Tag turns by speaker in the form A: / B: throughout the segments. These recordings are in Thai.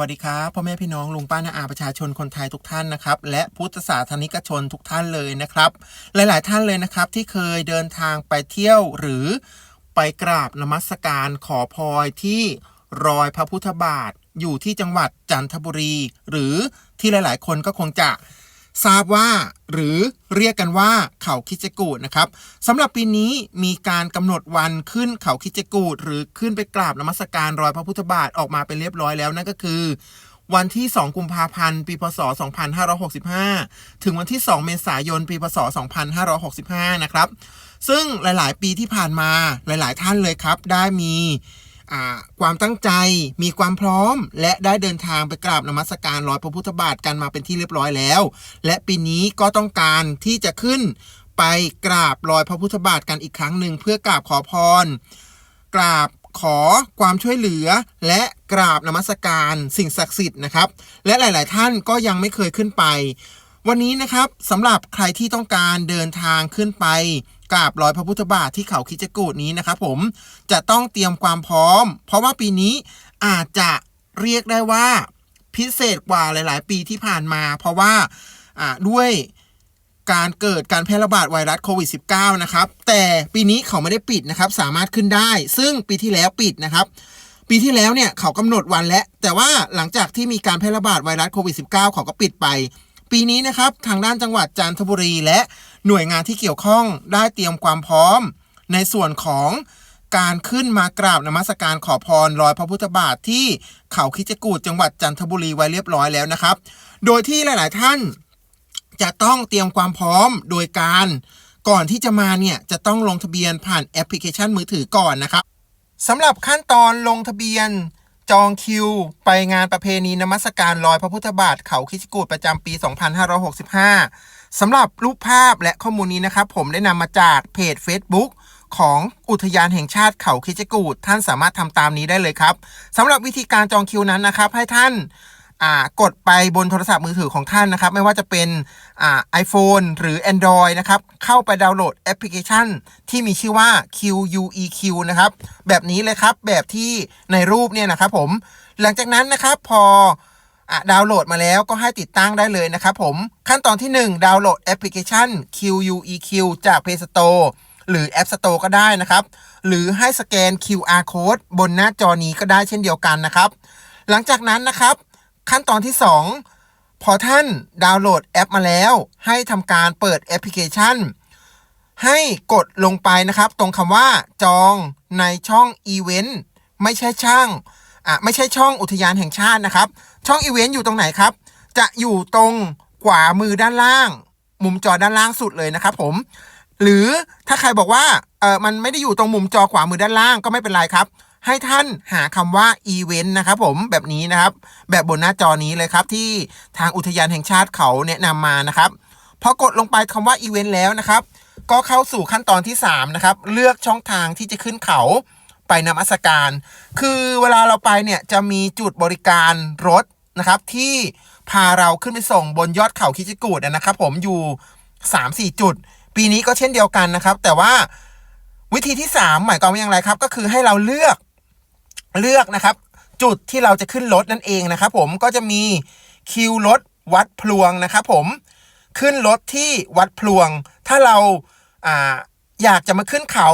A: วัสดีครับพ่อแม่พี่น้องลุงป้าน้าอาประชาชนคนไทยทุกท่านนะครับและพุทธศาสนิกชนทุกท่านเลยนะครับ หลาย ๆ ท่านเลยนะครับที่เคยเดินทางไปเที่ยวหรือไปกราบนมัสการขอพรที่รอยพระพุทธบาทอยู่ที่จังหวัดจันทบุรี หรือที่หลาย ๆ คนก็คงจะ ทราบว่า หรือเรียกกันว่าเขาคิจกูดนะครับสำหรับปีนี้มีการกำหนดวันขึ้นเขาคิจกูดหรือขึ้นไปกราบนมัสการรอยพระพุทธบาทออกมาเป็นเรียบร้อยแล้วนั่นก็คือวันที่ 2 กุมภาพันธ์ ปี พศ 2565 ถึงวันที่ 2 เมษายน ปี พศ 2565 นะครับ ซึ่งหลาย ๆ ปีที่ผ่านมา หลาย ๆ ท่านเลยครับ ได้มี ความตั้งใจมีความพร้อม และได้เดินทางไปกราบนมัสการรอยพระพุทธบาทกันมาเป็นที่เรียบร้อยแล้ว และปีนี้ก็ต้องการที่จะขึ้นไปกราบรอยพระพุทธบาทกันอีกครั้งหนึ่งเพื่อกราบขอพร กราบขอความช่วยเหลือและกราบนมัสการสิ่งศักดิ์สิทธิ์นะครับ และหลาย ๆ ท่านก็ยังไม่เคยขึ้นไป วันนี้นะครับสำหรับใครที่ต้องการเดินทางขึ้นไป กราบรอยพระพุทธบาทที่เขาคิจกูดนี้นะครับผมจะต้องเตรียมความพร้อม เพราะว่าปีนี้อาจจะเรียกได้ว่าพิเศษกว่าหลาย ๆ ปีที่ผ่านมา เพราะว่าด้วยการเกิดการแพร่ระบาดไวรัสโควิด -19 นะครับ แต่ปีนี้เขาไม่ได้ปิดนะครับ สามารถขึ้นได้ ซึ่งปีที่แล้วปิดนะครับ ปีที่แล้วเนี่ยเขากำหนดวันแล้วแต่ว่าหลังจากที่มีการแพร่ระบาดไวรัสโควิด -19 เขาก็ปิดไป ปีนี้นะครับ ทางด้านจังหวัดจันทบุรีและ หน่วยงานที่เกี่ยวข้องได้เตรียมความพร้อม ในส่วนของการขึ้นมากราบนมัสการขอพรรอยพระพุทธบาทที่เขาคิจกูดจังหวัดจันทบุรีไว้เรียบร้อยแล้วนะครับ โดยที่หลาย ๆ ท่านจะต้องเตรียมความพร้อมโดยการก่อนที่จะมาเนี่ยจะต้องลงทะเบียนผ่านแอปพลิเคชันมือถือก่อนนะครับสำหรับขั้นตอนลงทะเบียนจองคิว ไปงานประเพณีนมัสการลอยพระพุทธบาทเขาคิจกูดประจำปี 2565 สำหรับรูปภาพและข้อมูลนี้นะครับผมได้นำมาจากเพจ Facebook ของอุทยานแห่งชาติเขาคิจกูดท่านสามารถทำตามนี้ได้เลยครับสำหรับวิธีการจองคิวนั้นนะครับ ให้ท่านกดไปบนโทรศัพท์มือถือของท่านนะครับ ไม่ว่าจะเป็นไอ่า iPhone หรือ Android นะครับ เข้าไปดาวน์โหลดแอปพลิเคชัน ที่มีชื่อว่า QUEQ นะครับ แบบนี้เลยครับแบบที่ในรูปเนี่ยนะครับผม หลังจากนั้นนะครับพอ ดาวน์โหลดมาแล้วก็ให้ติดตั้งได้เลยนะครับผม ขั้นตอนที่ 1 ดาวน์โหลดแอปพลิเคชัน QUEQ จาก Play Store หรือ App Store ก็ได้นะครับ หรือให้สแกน QR code บนหน้าจอนี้ก็ได้เช่นเดียวกันนะครับ หลังจากนั้นนะครับ ขั้นตอนที่ 2 พอท่านดาวน์โหลดแอปมาแล้ว ให้ทำการเปิดแอปพลิเคชัน ให้กดลงไปนะครับ ตรงคำว่าจองในช่องอีเวนต์ไม่ใช่ช่าง อะไม่ใช่ช่องอุทยานแห่งชาตินะครับ ช่องอีเวนต์อยู่ตรงไหนครับ จะอยู่ตรงขวามือด้านล่าง มุมจอด้านล่างสุดเลยนะครับผม หรือถ้าใครบอกว่าเออมันไม่ได้อยู่ตรงมุมจอขวามือด้านล่างก็ไม่เป็นไรครับ ให้ท่านหาคำว่าอีเวนต์นะครับผมแบบนี้นะครับ แบบบนหน้าจอนี้เลยครับ ที่ทางอุทยานแห่งชาติเขาแนะนำมานะครับพอกดลงไปคำว่าอีเวนต์แล้วนะครับ ก็เข้าสู่ขั้นตอนที่3นะครับเลือกช่องทางที่จะขึ้นเขา ไปนมัสการ คือเวลาเราไปเนี่ยจะมีจุดบริการรถนะครับ ที่พาเราขึ้นไปส่งบนยอดเขาคิจิกูดนะครับ ผมอยู่ 3-4 จุด ปีนี้ก็เช่นเดียวกันนะครับ แต่ว่าวิธีที่ 3 หมายความว่าอย่างไรครับ ก็คือให้เราเลือกเลือกนะครับ จุดที่เราจะขึ้นรถนั่นเองนะครับ ผมก็จะมีคิวรถวัดพลวงนะครับ ผมขึ้นรถที่วัดพลวง ถ้าเราอาอยากจะมาขึ้นเขา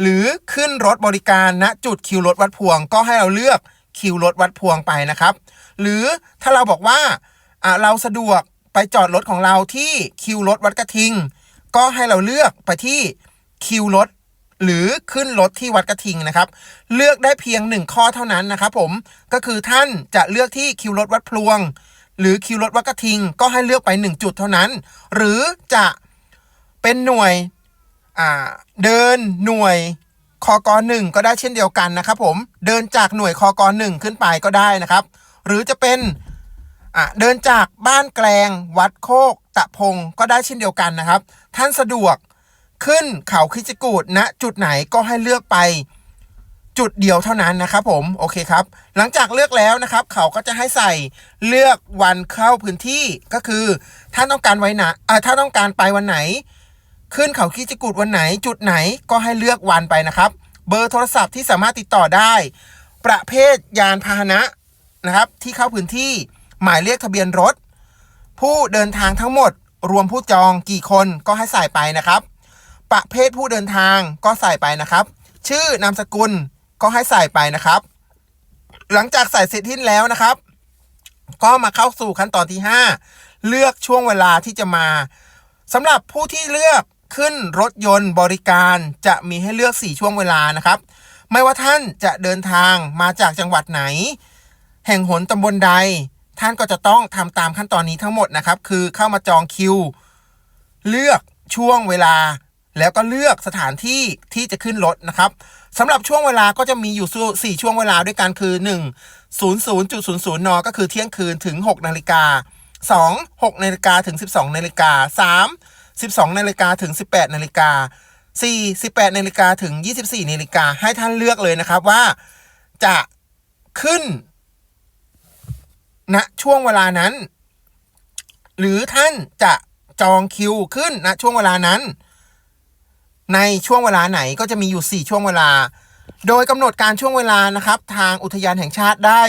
A: หรือขึ้นรถบริการณจุดคิวรถวัดพวง ก็ให้เราเลือกคิวรถวัดพวงไปนะครับ หรือถ้าเราบอกว่าเราสะดวกไปจอดรถของเราที่คิวรถวัดกระทิง ก็ให้เราเลือกไปที่คิวรถหรือขึ้นรถที่วัดกระทิงนะครับ เลือกได้เพียงหนึ่งข้อเท่านั้นนะครับผมก็คือท่านจะเลือกที่คิวรถวัดพลวง หรือคิวรถวัดกระทิง ก็ให้เลือกไป 1 จุดเท่านั้น หรือจะเป็นหน่วย เดินหน่วยคอกหนึ่งก็ได้เช่นเดียวกันนะครับผมเดินจากหน่วยคอกหนึ่งขึ้นไปก็ได้นะครับ หรือจะเป็นเดินจากบ้านแกลง วัดโคก ตะพงก็ได้เช่นเดียวกันนะครับ ท่านสะดวกขึ้นเขาคิจกูดณจุดไหนก็ให้เลือกไปจุดเดียวเท่านั้นนะครับผมโอเคครับ หลังจากเลือกแล้วนะครับ เขาก็จะให้ใส่เลือกวันเข้าพื้นที่ก็คือ ท่านต้องการไว้นะอ่าถ้าต้องการไปวันไหน ขึ้นเขาคิจกูดวันไหนจุดไหนก็ให้เลือกวันไปนะครับ เบอร์โทรศัพท์ที่สามารถติดต่อได้ ประเภทยานพาหนะนะครับ ที่เข้าพื้นที่หมายเลขทะเบียนรถ ผู้เดินทางทั้งหมด รวมผู้จองกี่คนก็ให้ใส่ไปนะครับ ประเภทผู้เดินทางก็ใส่ไปนะครับ ชื่อนามสกุลก็ให้ใส่ไปนะครับ หลังจากใส่เสร็จทิ้นแล้วนะครับ ก็มาเข้าสู่ขั้นตอนที่ 5 เลือกช่วงเวลาที่จะมาสำหรับผู้ที่เลือก ขึ้นรถยนต์บริการจะมีให้เลือก 4 ช่วงเวลานะครับ ไม่ว่าท่านจะเดินทางมาจากจังหวัดไหน แห่งหนตำบลใด ท่านก็จะต้องทำตามขั้นตอนนี้ทั้งหมดนะครับ คือเข้ามาจองคิว เลือกช่วงเวลา แล้วก็เลือกสถานที่ที่จะขึ้นรถนะครับสำหรับช่วงเวลาก็จะมีอยู่สี่ช่วงเวลาด้วยกันคือ 1 00.00นก็คือเที่ยงคืนถึง 6 นาฬิกา2 6นาฬิกาถึง 12นาฬิกา3 12 นาฬิกาถึง 18 นาฬิกา4 18นาฬิกาถึง 24 นาฬิกาให้ท่านเลือกเลยนะครับว่าจะขึ้นณช่วงเวลานั้น หรือท่านจะจองคิวขึ้นณช่วงเวลานั้น ในช่วงเวลาไหนก็จะมีอยู่ 4 ช่วงเวลา โดยกำหนดการช่วงเวลานะครับ ทางอุทยานแห่งชาติได้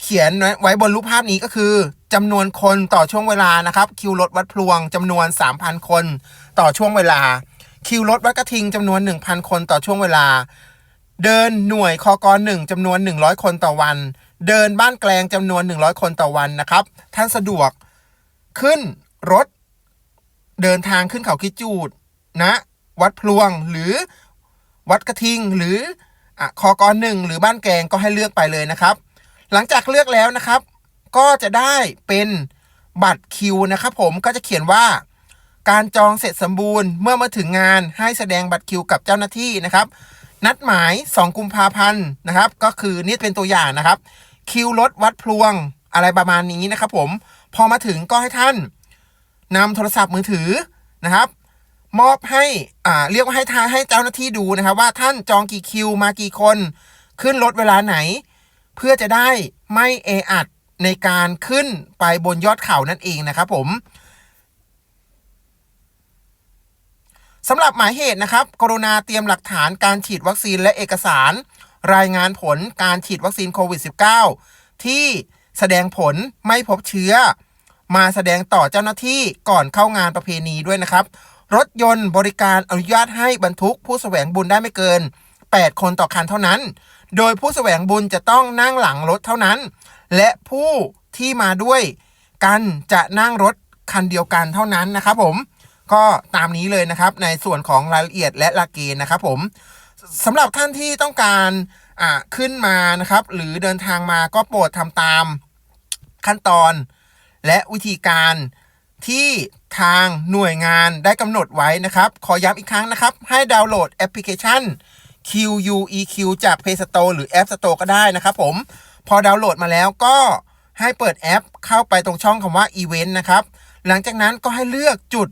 A: เขียนไว้บนรูปภาพนี้ก็คือ จำนวนคนต่อช่วงเวลานะครับ คิวรถวัดพลวงจำนวน 3,000 คนต่อช่วงเวลา คิวรถวัดกระทิงจำนวน 1,000 คนต่อช่วงเวลา เดินหน่วยคอกรหนึ่งจำนวน 100 คนต่อวัน เดินบ้านแกลงจำนวน 100 คนต่อวันนะครับ ท่านสะดวกขึ้นรถ เดินทางขึ้นเขาคิจูดนะวัดพลวงหรือวัดกระทิงหรืออะคอกรหนึ่งหรือบ้านแกงก็ให้เลือกไปเลยนะครับ หลังจากเลือกแล้วนะครับ ก็จะได้เป็นบัตรคิวนะครับผมก็จะเขียนว่า การจองเสร็จสมบูรณ์ เมื่อมาถึงงานให้แสดงบัตรคิวกับเจ้าหน้าที่นะครับ นัดหมาย 2 กุมภาพันธ์นะครับ ก็คือนี่เป็นตัวอย่างนะครับ คิวรถวัดพลวงอะไรประมาณนี้นะครับผมพอมาถึงก็ให้ท่านนำโทรศัพท์มือถือนะครับ มอบให้อ่าเรียกว่าให้ทาให้เจ้าหน้าที่ดูนะครับ ว่าท่านจองกี่คิวมากี่คน ขึ้นรถเวลาไหน เพื่อจะได้ไม่เออัด ในการขึ้นไปบนยอดเขานั่นเองนะครับผมสำหรับหมายเหตุนะครับ กรุณาเตรียมหลักฐานการฉีดวัคซีนและเอกสาร รายงานผลการฉีดวัคซีนโควิด -19 ที่แสดงผลไม่พบเชื้อ มาแสดงต่อเจ้าหน้าที่ก่อนเข้างานประเพณีด้วยนะครับ รถยนต์บริการอนุญาตให้บรรทุกผู้แสวงบุญได้ไม่เกิน 8 คนต่อคันเท่านั้น โดยผู้แสวงบุญจะต้องนั่งหลังรถเท่านั้น และผู้ที่มาด้วยกันจะนั่งรถคันเดียวกันเท่านั้นนะครับผมก็ตามนี้เลยนะครับในส่วนของรายละเอียดและหลักเกณฑ์นะครับผมสำหรับท่านที่ต้องการอ่าขึ้นมานะครับ หรือเดินทางมาก็โปรดทำตามขั้นตอน และวิธีการที่ทางหน่วยงานได้กำหนดไว้นะครับ ขอย้ำอีกครั้งนะครับ ให้ดาวน์โหลดแอปพลิเคชัน QUEQ จาก Play Store หรือ App Store ก็ได้นะครับผม พอดาวน์โหลดมาแล้วก็ให้เปิดแอปเข้าไปตรงช่องคำว่า Event นะครับ หลังจากนั้นก็ให้เลือกจุด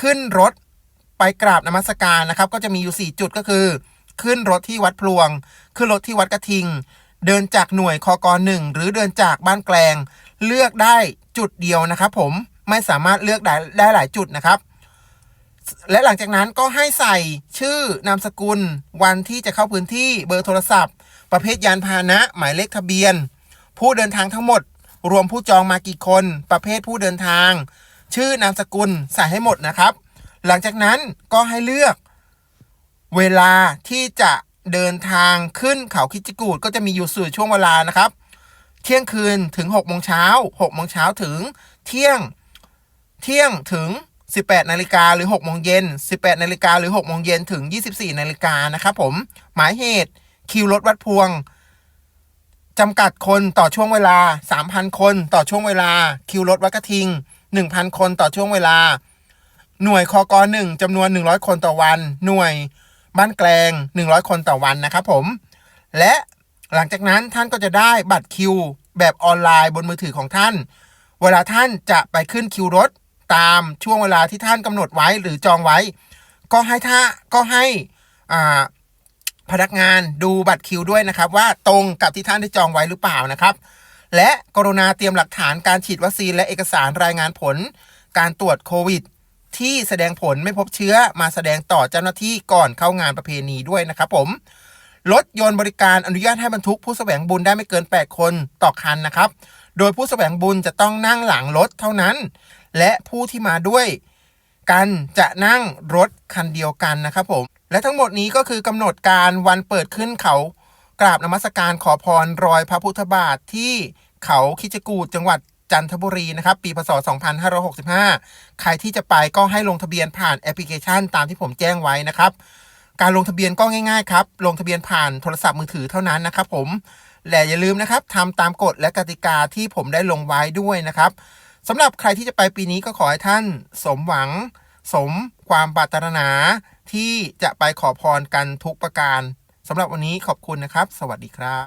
A: ขึ้นรถไปกราบนมัสการนะครับ ก็จะมีอยู่ 4 จุดก็คือ ขึ้นรถที่วัดพลวง ขึ้นรถที่วัดกระทิง เดินจากหน่วยคอกหนึ่งหรือเดินจากบ้านแกลง เลือกได้จุดเดียวนะครับ ผมไม่สามารถเลือกได้ได้หลายจุดนะครับ และหลังจากนั้นก็ให้ใส่ชื่อนามสกุล วันที่จะเข้าพื้นที่เบอร์โทรศัพท์ ประเภทยานพาหนะ หมายเลขทะเบียน ผู้เดินทางทั้งหมด รวมผู้จองมากี่คน ประเภทผู้เดินทาง ชื่อนามสกุลใส่ให้หมดนะครับ หลังจากนั้นก็ให้เลือก เวลาที่จะเดินทางขึ้นเขาคิจกูดก็จะมีอยู่สื่อช่วงเวลานะครับ เที่ยงคืนถึง6โมงเช้า6โมงเช้าถึงเที่ยงเที่ยงถึง 18 นาฬิกาหรือ6โมงเย็น 18 นาฬิกาหรือ6โมงเย็นถึง 24 นาฬิกานะครับผม หมายเหตุคิวรถวัดพวงจำกัดคนต่อช่วงเวลา 3,000 คนต่อช่วงเวลา คิวรถวัดกระทิง 1,000 คนต่อช่วงเวลา หน่วยคอกหนึ่งจำนวน 100 คนต่อวัน หน่วยบ้านแกลง 100 คนต่อวันนะครับผม และหลังจากนั้นท่านก็จะได้บัตรคิวแบบออนไลน์บนมือถือของท่าน เวลาท่านจะไปขึ้นคิวรถ ตามช่วงเวลาที่ท่านกำหนดไว้หรือจองไว้ ก็ให้ท่าก็ให้อ่าพนักงานดูบัตรคิวด้วยนะครับ ว่าตรงกับที่ท่านได้จองไว้หรือเปล่านะครับ และกรุณาเตรียมหลักฐานการฉีดวัคซีนและเอกสารรายงานผล การตรวจโควิด ที่แสดงผลไม่พบเชื้อมาแสดงต่อเจ้าหน้าที่ก่อนเข้างานประเพณีด้วยนะครับผมรถยนต์บริการอนุญาตให้บรรทุกผู้แสวงบุญได้ไม่เกิน 8 คนต่อคันนะครับ โดยผู้แสวงบุญจะต้องนั่งหลังรถเท่านั้น และผู้ที่มาด้วยกันจะนั่งรถคันเดียวกันนะครับผม และทั้งหมดนี้ก็คือกำหนดการวันเปิดขึ้นเขากราบนมัสการขอพรรอยพระพุทธบาทที่เขาคิจกูดจังหวัดจันทบุรีนะครับ ปีพศ 2565 ใครที่จะไปก็ให้ลงทะเบียนผ่านแอปพลิเคชันตามที่ผมแจ้งไว้นะครับ การลงทะเบียนก็ง่ายๆครับ ลงทะเบียนผ่านโทรศัพท์มือถือเท่านั้นนะครับผม และอย่าลืมนะครับทำตามกฎและกติกาที่ผมได้ลงไว้ด้วยนะครับ สำหรับใครที่จะไปปีนี้ก็ขอให้ท่านสมหวัง สมความปรารถนาที่จะไปขอพรกันทุกประการสำหรับวันนี้ขอบคุณนะครับ สวัสดีครับ